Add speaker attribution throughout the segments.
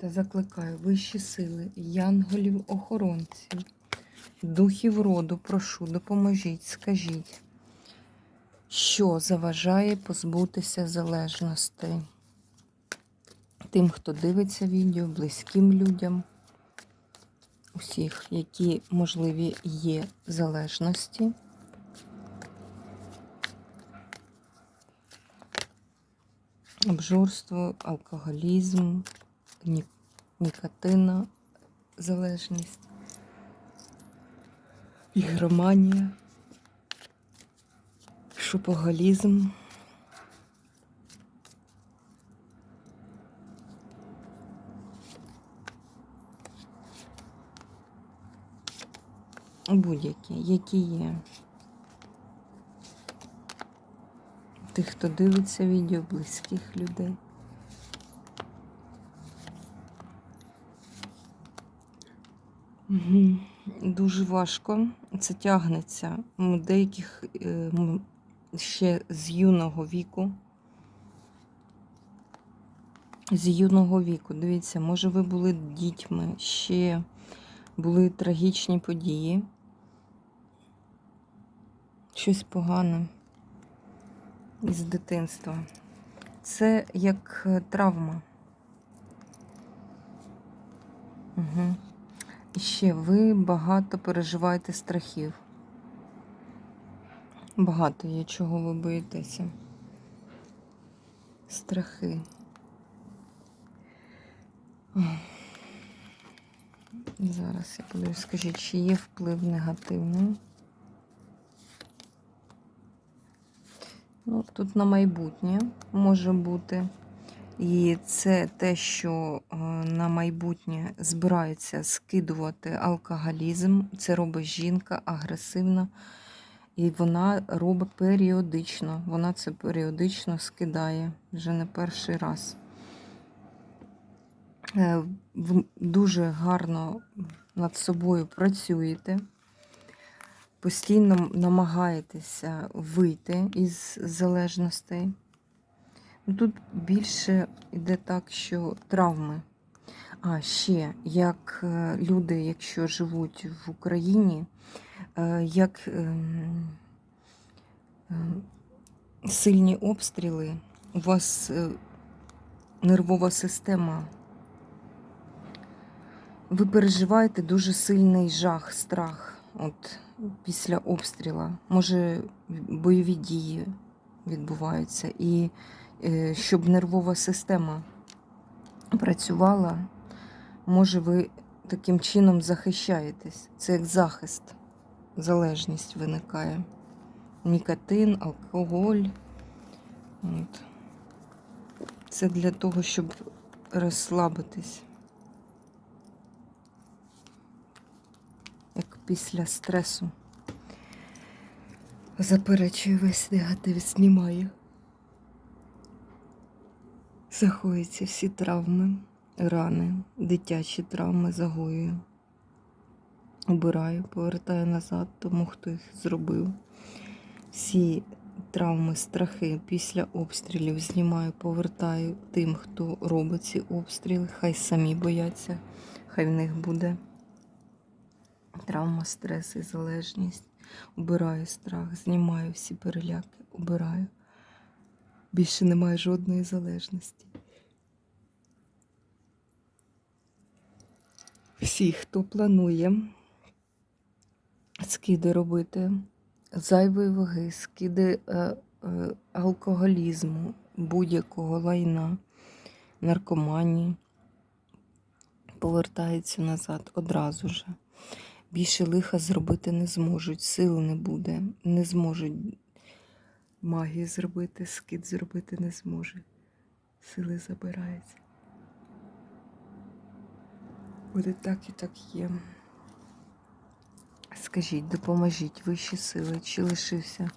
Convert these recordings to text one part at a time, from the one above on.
Speaker 1: Та закликаю вищі сили, янголів, охоронців, духів роду, прошу, допоможіть, скажіть, що заважає позбутися залежностей тим, хто дивиться відео, близьким людям, усіх, які, можливі, є залежності. Обжорство, алкоголізм, ні- нікотина, залежність, ігроманія, шопоголізм. Будь-які, які є. Тих, хто дивиться відео, близьких людей. Дуже важко. Це тягнеться. Деяких е, ще з юного віку. З юного віку. Дивіться, може, ви були дітьми, ще були трагічні події. Щось погане із дитинства. Це як е, травма. Угу. Ще ви багато переживаєте страхів. Багато є чого ви боїтеся. Страхи. Зараз я подивлюсь, скажіть, чи є вплив негативний? Ну, тут на майбутнє може бути. І це те, що е, на майбутнє збирається скидувати алкоголізм. Це робить жінка агресивна. І вона робить періодично. Вона це періодично скидає вже не перший раз. Е, Дуже гарно над собою працюєте. Постійно намагаєтеся вийти із залежностей. Ну, Тут більше йде так, що травми. А ще як е, люди, якщо живуть в Україні, е, як ем, ем, сильні обстріли, у вас е, нервова система, ви переживаєте дуже сильний жах, страх от, після обстріла. Може, бойові дії відбуваються. І е, щоб нервова система працювала, може, ви таким чином захищаєтесь. Це як захист, залежність виникає. Нікотин, алкоголь. От. Це для того, щоб розслабитись. Як після стресу. Заперечує весь негатив, знімає. Заходяться всі травми, рани, дитячі травми загоюю. Обираю, повертаю назад тому, хто їх зробив. Всі травми, страхи після обстрілів знімаю, повертаю тим, хто робить ці обстріли. Хай самі бояться, хай в них буде травма, стрес і залежність. Убираю страх, знімаю всі переляки, убираю. Більше немає жодної залежності. Всі, хто планує скиди робити, зайвої ваги, скиди е, е, алкоголізму, будь-якого лайна, наркоманії, повертаються назад одразу же. Більше лиха зробити не зможуть, сил не буде, не зможуть магію зробити, скид зробити не зможе. Сили забираються. Буде так і так є. Скажіть, допоможіть вищі сили, чи лишився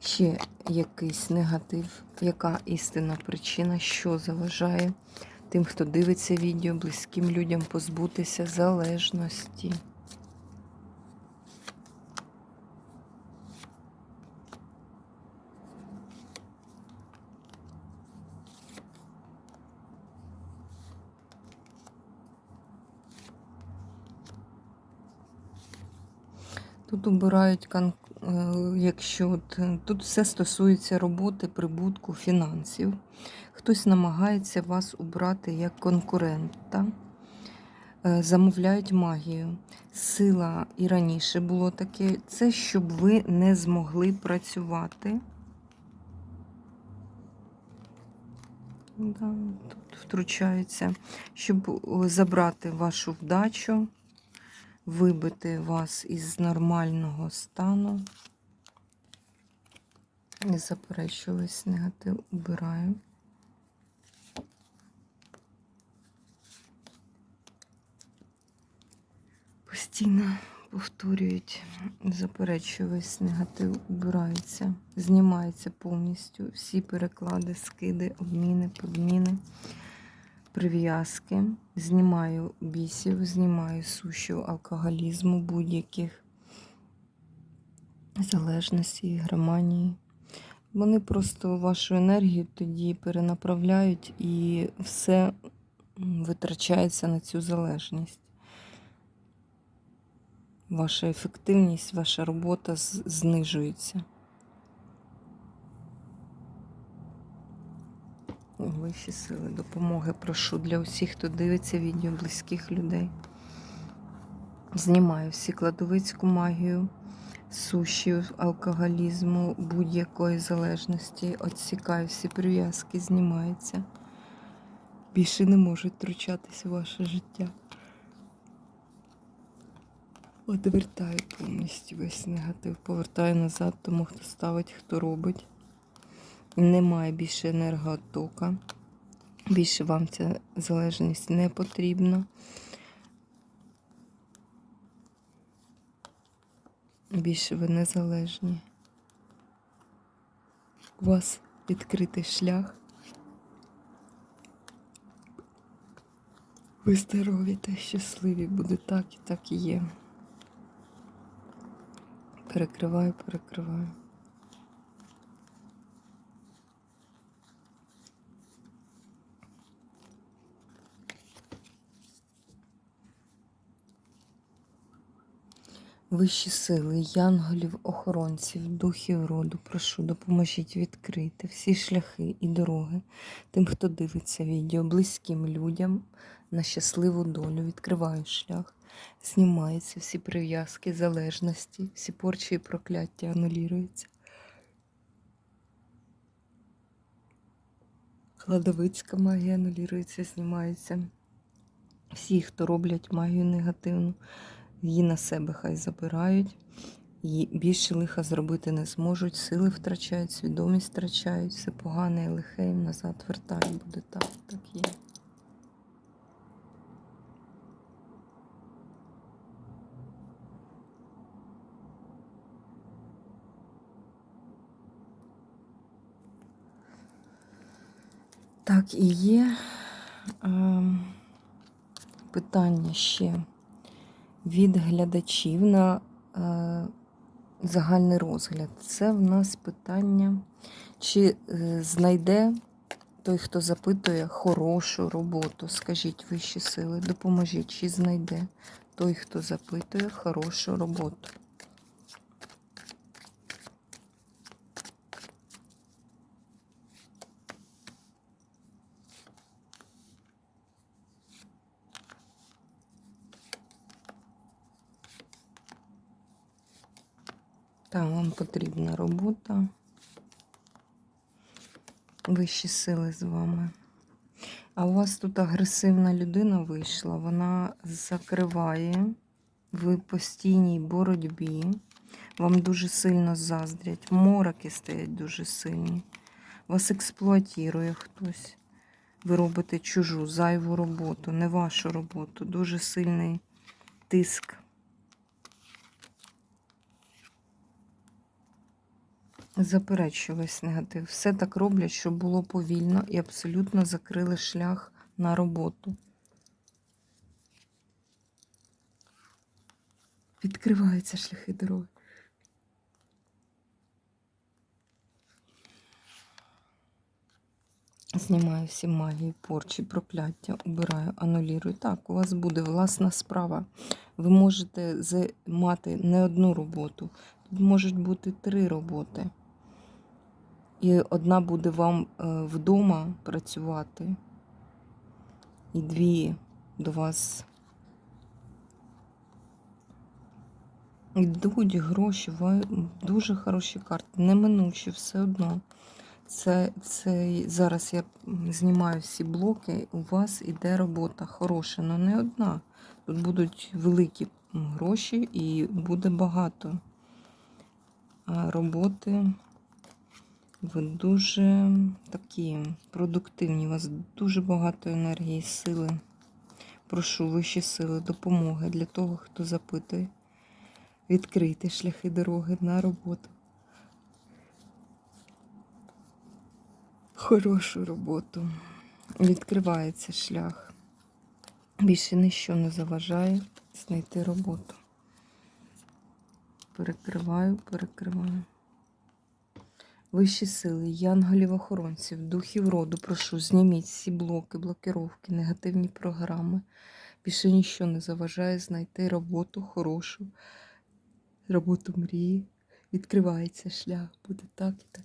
Speaker 1: ще якийсь негатив, яка істинна причина, що заважає тим, хто дивиться відео, близьким людям позбутися залежності. Тут обирають, е, якщо от, е, тут все стосується роботи, прибутку, фінансів. Хтось намагається вас обрати як конкурента, Е, замовляють магію. Сила і раніше було таке. Це щоб ви не змогли працювати. Тут втручається, щоб забрати вашу вдачу, вибити вас із нормального стану. Не заперечую весь негатив, убираю. Постійно повторюють, заперечую негатив, убирається, знімається повністю. Всі переклади, скиди, обміни, подміни, прив'язки. Знімаю бісів, знімаю сущу алкоголізму, будь-яких залежності, ігроманії. Вони просто вашу енергію тоді перенаправляють і все витрачається на цю залежність. Ваша ефективність, ваша робота знижується. Вищі сили допомоги прошу для усіх, хто дивиться відео близьких людей. Знімаю всі кладовицьку магію, суші, алкоголізму, будь-якої залежності. Отсікаю всі прив'язки, знімаються. Більше не можуть втручатись у ваше життя. Одвертаю повністю весь негатив, повертаю назад тому, хто ставить, хто робить. Немає більше енергоотока. Більше вам ця залежність не потрібна. Більше ви незалежні. У вас відкритий шлях. Ви здорові та щасливі, буде так і так і є. Перекриваю, перекриваю. Вищі сили, янголів, охоронців, духів роду, прошу, допоможіть відкрити всі шляхи і дороги тим, хто дивиться відео, близьким людям на щасливу долю. Відкриваю шлях, знімаються всі прив'язки, залежності, всі порчі і прокляття анулюються. Кладовицька магія анулюється, знімається. Всі, хто роблять магію негативну, її на себе хай забирають. І більше лиха зробити не зможуть. Сили втрачають, свідомість втрачають, все погане і лихе їм назад вертають. Буде так, так є. Так, і є ем, питання ще від глядачів на е, загальний розгляд. Це в нас питання, чи е, знайде той, хто запитує хорошу роботу. Скажіть вищі сили, допоможіть, чи знайде той, хто запитує хорошу роботу. Так, вам потрібна робота. Вищі сили з вами. А у вас тут агресивна людина вийшла, вона закриває в постійній боротьбі. Вам дуже сильно заздрять. Мороки стоять дуже сильні. Вас експлуатує хтось. ви робите чужу, зайву роботу, не вашу роботу. Дуже сильний тиск. Заперечую весь негатив. Все так роблять, щоб було повільно і абсолютно закрили шлях на роботу. Відкриваються шляхи дороги. Знімаю всі магії, порчі, прокляття, убираю, анулірую. Так, у вас буде власна справа. Ви можете мати не одну роботу. Тут можуть бути три роботи. І одна буде вам е, вдома працювати, і дві до вас йдуть гроші, дуже хороші карти, неминучі все одно. Це, це зараз я знімаю всі блоки, у вас іде робота хороша, але не одна. Тут будуть великі гроші і буде багато роботи. Ви дуже такі продуктивні, у вас дуже багато енергії, сили. Прошу вищі сили, допомоги для того, хто запитує. Відкрийте шляхи дороги на роботу. Хорошу роботу. Відкривається шлях. Більше ніщо не заважає знайти роботу. Перекриваю, перекриваю. Вищі сили, янголів-охоронців, духів роду, прошу, зніміть всі блоки, блокировки, негативні програми. Більше ніщо не заважає знайти роботу хорошу, роботу мрії. Відкривається шлях, буде так і так.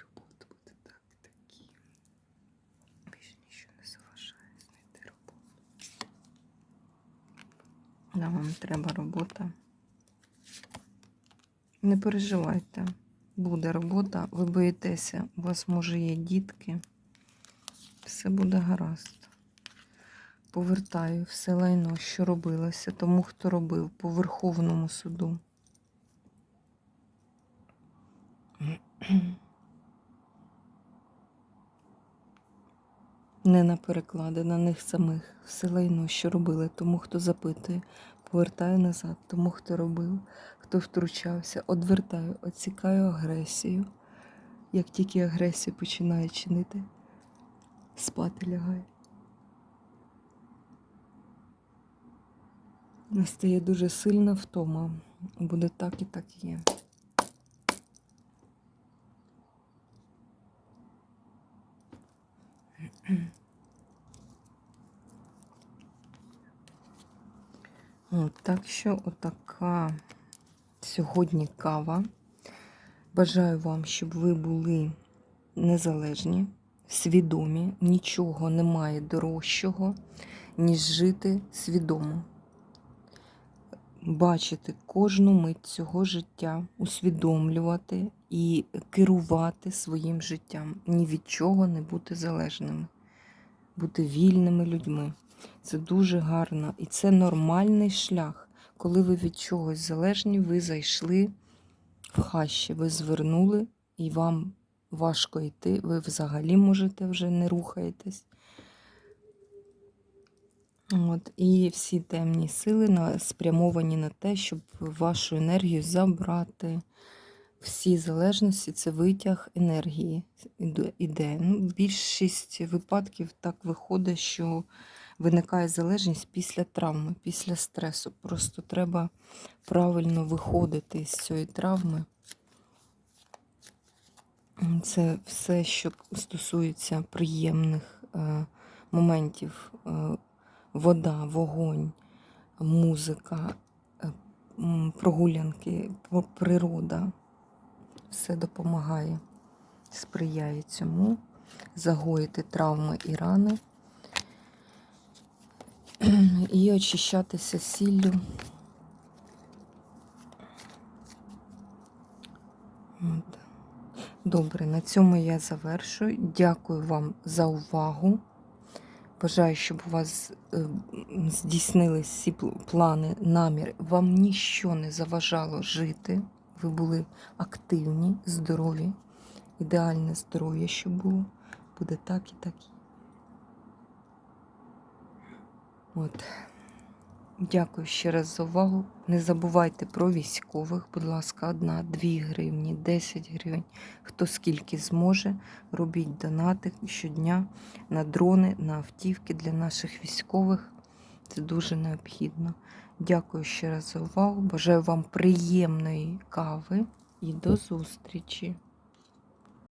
Speaker 1: Робота буде так і такі. Більше ніщо не заважає знайти роботу. Вам треба робота. Не переживайте, буде робота, ви боїтеся, у вас, може, є дітки. Все буде гаразд. Повертаю все лайно, що робилося, тому хто робив по Верховному суду. Не на переклади, на них самих. Все лайно, що робили, тому хто запитує, повертаю назад, тому хто робив, хто втручався, одвертаю, оцікаю агресію. Як тільки агресія починає чинити, спати лягає. Настає дуже сильна втома. Буде так і так є. От, так що отака сьогодні кава. Бажаю вам, щоб ви були незалежні, свідомі, нічого немає дорожчого, ніж жити свідомо. Бачити кожну мить цього життя, усвідомлювати і керувати своїм життям. Ні від чого не бути залежними, бути вільними людьми. Це дуже гарно і це нормальний шлях. Коли ви від чогось залежні, ви зайшли в хащі, ви звернули і вам важко йти, ви взагалі можете вже не рухаєтесь. От, І всі темні сили спрямовані на те, щоб вашу енергію забрати. Всі залежності це витяг енергії іде. Ну, більшість випадків так виходить, що виникає залежність після травми, після стресу. Просто треба правильно виходити з цієї травми. Це все, що стосується приємних е, моментів. Е, вода, вогонь, музика, е, прогулянки, природа. Все допомагає, сприяє цьому, загоїти травми і рани і очищатися сіллю. Добре, на цьому я завершую. Дякую вам за увагу. Бажаю, щоб у вас е, здійснились всі плани, намір. Вам ніщо не заважало жити. Ви були активні, здорові, ідеальне здоров'я, щоб було. Буде так і так. От. Дякую ще раз за увагу. Не забувайте про військових, будь ласка, одна, 2 гривні, 10 гривень. Хто скільки зможе, робіть донати щодня на дрони, на автівки для наших військових. Це дуже необхідно. Дякую ще раз за увагу. Бажаю вам приємної кави і до зустрічі!